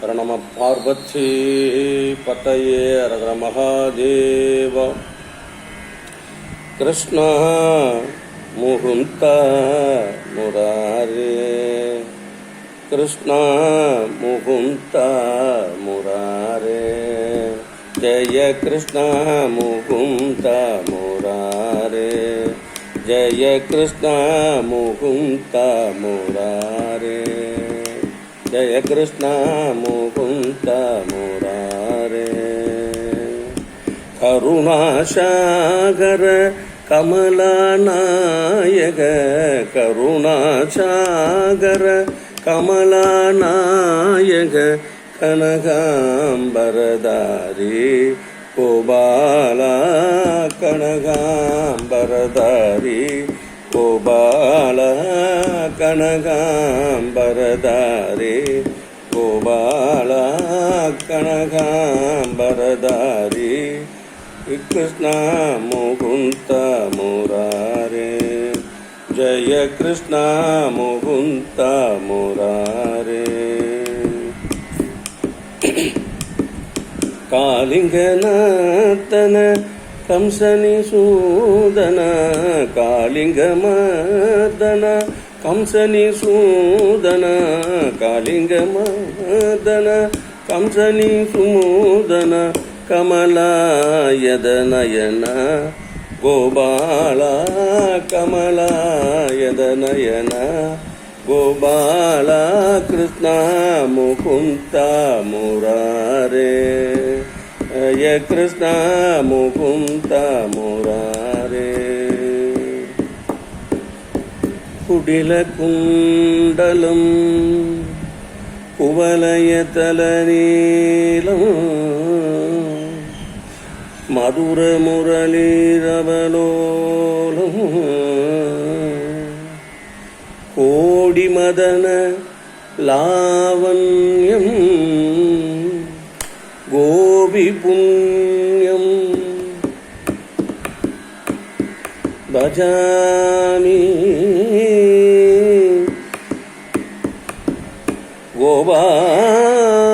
प्रणमः पार्वतीपतये रघुमहादेव कृष्ण मुहुन्ता मुरारे। कृष्ण मुहुंता मुरारे। जय कृष्ण मुहुन्ता मुरारे। जय कृष्ण मुहुन्ता मुरारे। जय कृष्ण मुकुन्द मुरारे करुणासागर कमलानायक करुणासागर कमलानायक कनकाम्बरदारी गोबाला कनकाम्बरदारी கோபால கனகாம்பரதாரே. கோபால கனகாம்பரதாரி. கிருஷ்ணா முகுந்த முராரே. ஜய கிருஷ்ணா முகுந்த முராரே. காலிங்கநாத்தன ಕಂಸನಿ ಸೂದನ ಕಾಳಿಂಗ ಮದನ ಕಂಸನಿ ಸೂದನ ಕಾಳಿಂಗ ಮದನ ಕಂಸನಿ ಸುಮೂದನ ಕಮಲಾಯದ ನಯನ ಗೋಬಾಳ ಕಮಲಾಯದ ನಯನ ಗೋಬಾಳ ಕೃಷ್ಣ ಮುಕುಂದ ಮುರಾರೇ जय कृष्ण मुकुन्द मुरारे कुडिलकुण्डलम् कुवलयतलनीलम् मधुरमुरलीरवलोलम् कोडिमदन लावण्यम् गोपिपुण्यम् भजामि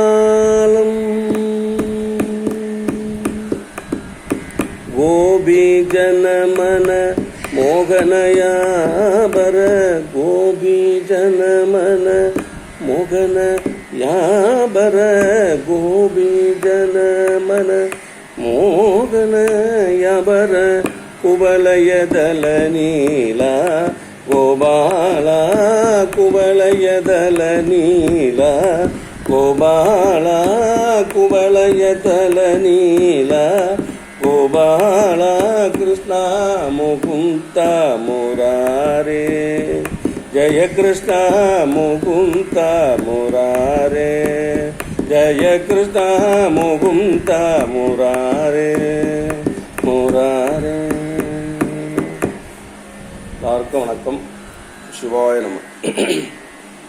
गोपालम् गोपीजनमन मोगनयाबर गोपीजनमन मोगन யாபர கோபி ஜன மன மோகன யாபர குவலயதல நீலா கோபாலா குவலயதல நீலா கோபாலா குவலயதல நீலா கோபாலா கிருஷ்ணா முகுந்தா முராரே. జయ కృష్ణ ముగుంత మురారే జయ కృష్ణ ముగుంత మురారే మురారే எல்லாருக்கும் வணக்கம். சிவாய நம.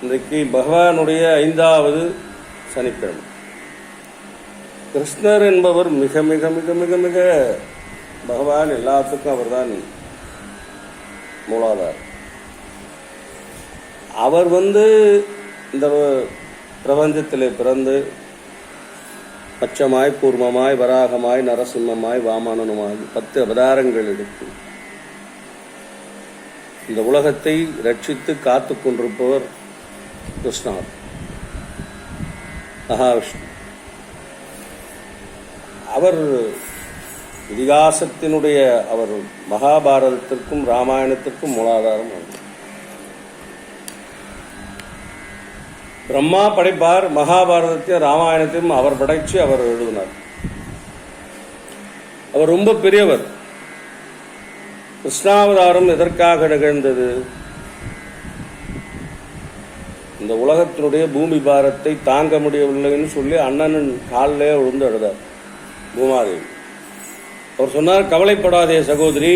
இன்றைக்கு பகவானுடைய ஐந்தாவது சனிக்கிழமை. கிருஷ்ணர் என்பவர் மிக மிக மிக மிக மிக பகவான் எல்லாத்துக்கும் அவர்தான் மூலாதாரம். அவர் வந்து இந்த பிரபஞ்சத்தில் பிறந்து பச்சமாய் கூர்மமாய் வராகமாய் நரசிம்மமாய் வாமானனுமாய் பத்து அவதாரங்கள் எடுத்து இந்த உலகத்தை ரட்சித்து காத்து கொண்டிருப்பவர் கிருஷ்ணா. மகாவிஷ்ணு. அவர் இதிகாசத்தினுடைய அவர் மகாபாரதத்திற்கும் ராமாயணத்திற்கும் மூலாதாரம் பிரம்மா படைப்பார் மகாபாரதத்தையும் ராமாயணத்தையும் அவர் படைச்சு அவர் எழுதினார். அவர் ரொம்ப பெரியவர். கிருஷ்ணாவதாரம் எதற்காக நிகழ்ந்தது? இந்த உலகத்தினுடைய பூமி பாரத்தை தாங்க முடியவில்லைன்னு சொல்லி அண்ணனின் காலிலே விழுந்து எழுதார் பூமாதேவி. அவர் சொன்னார் கவலைப்படாதே சகோதரி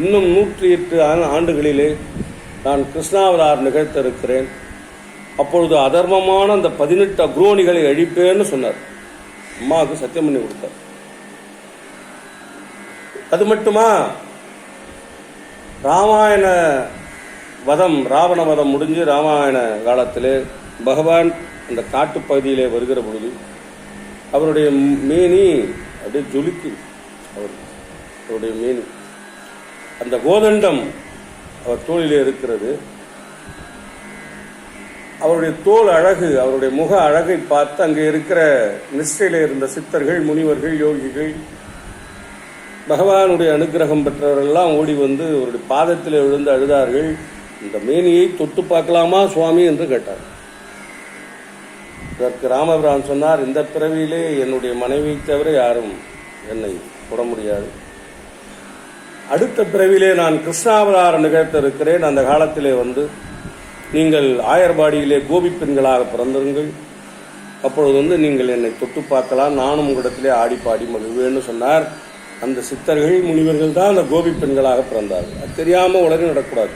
இன்னும் நூற்றி எட்டு ஆண்டுகளிலே நான் கிருஷ்ணாவதார் நிகழ்த்த இருக்கிறேன் அப்பொழுது அதர்மமான அந்த பதினெட்டு அக்ரோணிகளை அழிப்பேன்னு சொன்னார். அம்மாவுக்கு சத்தியம் பண்ணி கொடுத்தார். அது மட்டுமா? ராமாயண வதம் ராவண வதம் முடிஞ்சு ராமாயண காலத்திலே பகவான் அந்த காட்டுப்பகுதியிலே வருகிற பொழுது அவருடைய மேனி அப்படியே ஜொலிக்கு. அவர் அவருடைய மேனி. அந்த கோதண்டம் அவர் தோளிலே இருக்கிறது. அவருடைய தோல் அழகு அவருடைய முக அழகை பார்த்து அங்கே இருக்கிற நிஷ்டையில் இருந்த சித்தர்கள் முனிவர்கள் யோகிகள் பகவானுடைய அனுகிரகம் பெற்றவர்கள்லாம் ஓடி வந்து அவருடைய பாதத்தில் விழுந்து அழுதார்கள். இந்த மேனியை தொட்டு பார்க்கலாமா சுவாமி என்று கேட்டார். இதற்கு ராமபிரான் சொன்னார் இந்த பிறவியிலே என்னுடைய மனைவி தவிர யாரும் என்னை தொட முடியாது. அடுத்த பிறவிலே நான் கிருஷ்ணாவதாரம் நிகழ்த்த இருக்கிறேன் அந்த காலத்திலே வந்து நீங்கள் ஆயர்பாடியிலே கோபி பெண்களாக பிறந்திருங்கள். அப்பொழுது வந்து நீங்கள் என்னை தொட்டு பார்க்கலாம். நானும் உங்களிடத்திலே ஆடி பாடி மகிழ்வேன்னு சொன்னார். அந்த சித்தர்கள் முனிவர்கள் தான் அந்த கோபி பெண்களாக பிறந்தார்கள். அது தெரியாமல் உடனே நடக்கூடாது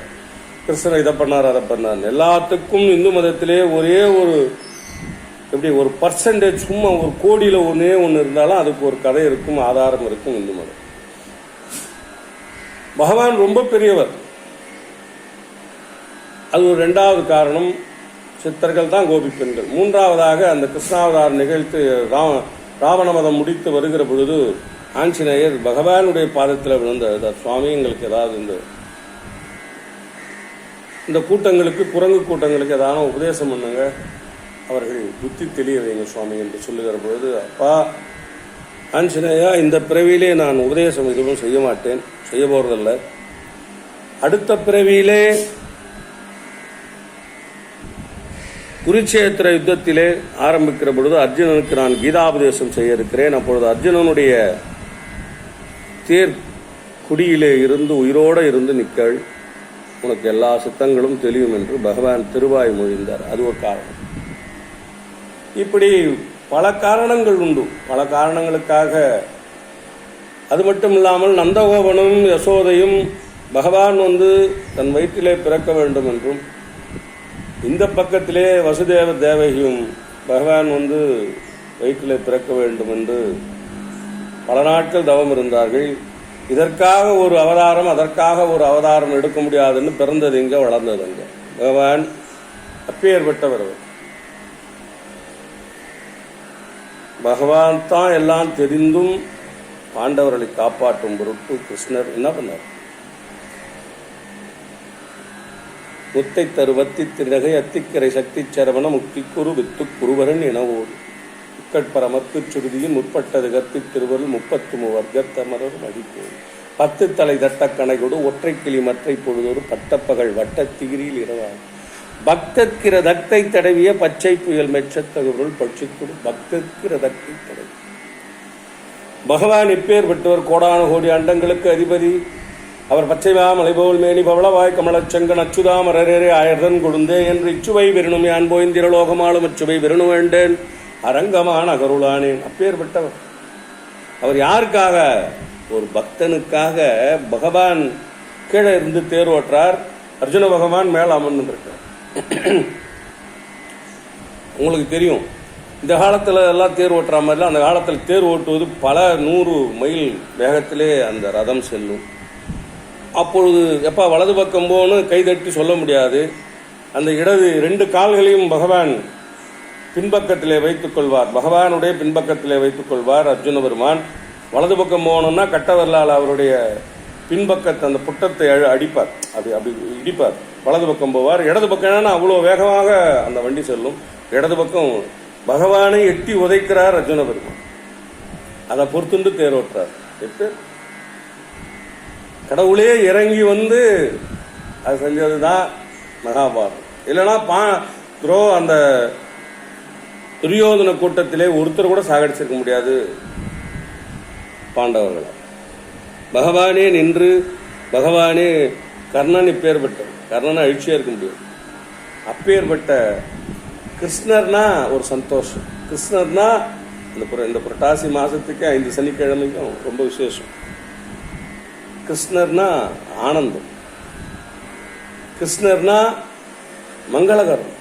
கிருஷ்ணர் இதை பண்ணார் அதை பண்ணார். எல்லாத்துக்கும் இந்து மதத்திலே ஒரே ஒரு எப்படி ஒரு பர்சன்டேஜ் சும்மா ஒரு கோடியில் ஒன்றே ஒன்று இருந்தாலும் அதுக்கு ஒரு கதை இருக்கும் ஆதாரம் இருக்கும் இந்து மதம். பகவான் ரொம்ப பெரியவர். அது ஒரு ரெண்டாவது காரணம் சித்தர்கள் தான் கோபி பெண்கள் மூன்றாவதாக அந்த கிருஷ்ணாவதாரம் நிகழ்த்து ராம ராவண மதம் முடித்து வருகிற பொழுது ஆஞ்சநேயர் பகவானுடைய பாதத்தில் விழுந்த சுவாமி எங்களுக்கு ஏதாவது இந்த இந்த கூட்டங்களுக்கு குரங்கு கூட்டங்களுக்கு ஏதாவது உபதேசம் பண்ணுங்க. அவர்கள் புத்தி தெளிய வைங்க சுவாமி என்று சொல்லுகிற பொழுது அப்பா ஆஞ்சநேயா இந்த பிறவியிலே நான் உபதேசம் எதுவும் செய்ய மாட்டேன். செய்ய போறதில்ல. அடுத்த பிறவியிலே குருச்சேத்திர யுத்தத்திலே ஆரம்பிக்கிற பொழுது அர்ஜுனனுக்கு நான் கீதாபதேசம் செய்ய இருக்கிறேன் அப்பொழுது அர்ஜுனனுடைய தேர் குடியிலே இருந்து உயிரோடு இருந்து நிற்கள் உனக்கு எல்லா சித்தங்களும் தெரியும் என்று பகவான் திருவாய் மொழிந்தார். அது ஒரு காரணம். இப்படி பல காரணங்கள் உண்டு. பல காரணங்களுக்காக அது மட்டும் இல்லாமல் நந்தகோபனும் யசோதையும் பகவான் வந்து தன் வயிற்றிலே பிறக்க வேண்டும் என்றும் இந்த பக்கத்திலே வசுதேவ தேவகியும் பகவான் வந்து வயிற்றில் பிறக்க வேண்டும் என்று பல நாட்கள் தவம் இருந்தார்கள். இதற்காக ஒரு அவதாரம் அதற்காக ஒரு அவதாரம் எடுக்க முடியாதுன்னு பிறந்தது இங்கே வளர்ந்தது இங்கே பகவான் அப்பேற்பட்டவர் பகவான் தான் எல்லாம் தெரிந்தும் பாண்டவர்களை காப்பாற்றும் பொருட்டு கிருஷ்ணர் என்ன பண்ணார்? முத்தை தருவத்தி திருநகை அத்திக்கரை சக்தி சரவண முக்தி குரு வித்து குருவரன் எனவோர். உட்கட்பரமத்து சுருதியின் முற்பட்டது கத்தி திருவருள் முப்பத்து மூவர்க்கத்தமரர் மதிப்போடு பத்து தலை தட்ட கணைகொடு ஒற்றை கிளி மற்றை பொழுதொரு பட்டப்பகல் வட்டத்திகிரியில் இரவாகும் பக்தற்கிற தத்தை தடவிய பச்சை புயல் மெச்சத்தகவருள் பட்சிக்குடு பக்தற்கிற தத்தை தடவி. பகவான் இப்பேர் பெற்றவர் கோடான கோடி அண்டங்களுக்கு அதிபதி. அவர் பச்சைவா மலைபோல் மேனி பவளவாய் கமலச்சங்கன் அச்சுதாமரரே ஆயர்தன் கொடுந்தே என்று இச்சுவை விருணும் யான் போய்ந்திரலோகமாலும் அச்சுவை விருணு வேண்டேன். அரங்கமான அகருளானேன். அப்பேற்பட்டவர். அவர் யாருக்காக? ஒரு பக்தனுக்காக பகவான் கீழே இருந்து தேர் அர்ஜுன பகவான் மேல அமர்ந்துருக்கார் உங்களுக்கு தெரியும். இந்த காலத்தில் எல்லாம் தேர் ஓட்டுற மாதிரிலாம் அந்த காலத்தில் தேர் ஓட்டுவது பல நூறு மைல் வேகத்திலே அந்த ரதம் செல்லும். அப்பொழுது எப்பா வலது பக்கம் போன்னு கைதட்டி சொல்ல முடியாது. அந்த இடது ரெண்டு கால்களையும் பகவான் பின்பக்கத்திலே வைத்துக் கொள்வார். பகவானுடைய பின்பக்கத்திலே வைத்துக் கொள்வார் அர்ஜுன பெருமான். வலது பக்கம் போகணும்னா கட்டவரலால் அவருடைய பின்பக்கத்தை அந்த புட்டத்தை அழ- அடிப்பார். அப்படி அப்படி இடிப்பார். வலது பக்கம் போவார். இடது பக்கம் அவ்வளோ வேகமாக அந்த வண்டி செல்லும். இடது பக்கம் பகவானை எட்டி உதைக்கிறார் அர்ஜுன பெருமான். அதை பொறுத்துண்டு தேரோட்டுறார். எட்டு கடவுளே இறங்கி வந்து அது செஞ்சது தான் மகாபாரதம். இல்லைன்னா பா துரோ அந்த துரியோதன கூட்டத்திலே ஒருத்தர் கூட சாகடிச்சிருக்க முடியாது பாண்டவர்களை. பகவானே நின்று பகவானே கர்ணன் இப்பேற்பட்ட கர்ணனை அழிச்சியாக இருக்க முடியும் அப்பேற்பட்ட கிருஷ்ணர்னா ஒரு சந்தோஷம். கிருஷ்ணர்னா இந்த புர- இந்த புரட்டாசி மாதத்துக்கு ஐந்து சனிக்கிழமைக்கும் ரொம்ப விசேஷம். கிருஷ்ணர்னா ஆனந்தம். கிருஷ்ணர்னா மங்களகரம்.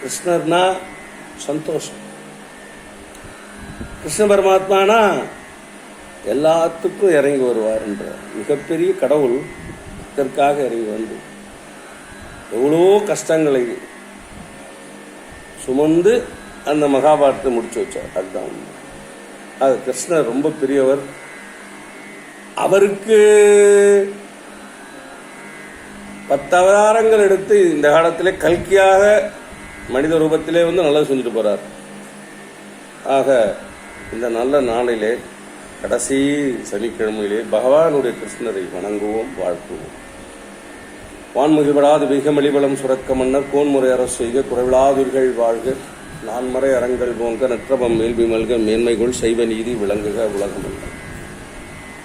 கிருஷ்ணர்னா சந்தோஷம். கிருஷ்ண பரமாத்மானா எல்லாத்துக்கும் இறங்கி வருவார் என்ற மிகப்பெரிய கடவுள் இதற்காக இறங்கி வந்து எவ்வளோ கஷ்டங்களை சுமந்து அந்த மகாபாரதத்தை முடிச்சு வச்சார். அதுதான் அது கிருஷ்ணர் ரொம்ப பெரியவர். அவருக்கு பத்து அவதாரங்கள் எடுத்து இந்த காலத்திலே கல்கியாக மனித ரூபத்திலே வந்து நல்லது செஞ்சுட்டு போறார். ஆக இந்த நல்ல நாளிலே கடைசி சனிக்கிழமையிலே பகவானுடைய கிருஷ்ணரை வணங்குவோம் வாழ்த்துவோம். வான்முகிபடாது மிகமளிபலம் சுரக்க மன்னர் கோன்முறை அரசு செய்க குறைவிலாதுர்கள் வாழ்க. நான்மறை அறங்கள் போங்க நற்றபம் மேல்வி மல்க மேன்மைகள் செய்வ நீதி விளங்குக உலகமல்ல.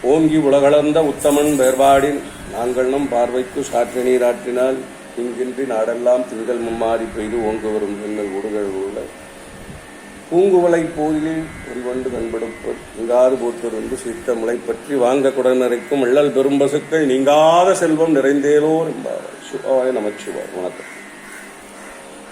ஓங்கி உலகளந்த உத்தமன் வேர்பாடின் நாங்கள் நம் பார்வைக்கு சாற்று நீராற்றினால் இங்கின்றி நாடெல்லாம் திங்கள் மும்மாறி பெய்து ஓங்கு வரும் எங்கள் உடுகள் உள்ள. பூங்குவளை போயிலில் ஒருவண்டு கண்படுப்ப இங்காது போத்திருந்து சீத்த முளை பற்றி வாங்க குடநரைக்கும் எள்ளல் பெரும்பசுக்கள் நீங்காத செல்வம் நிறைந்தேலோர் என்பார். சிவாய நமச்சிவாய் வணக்கம்.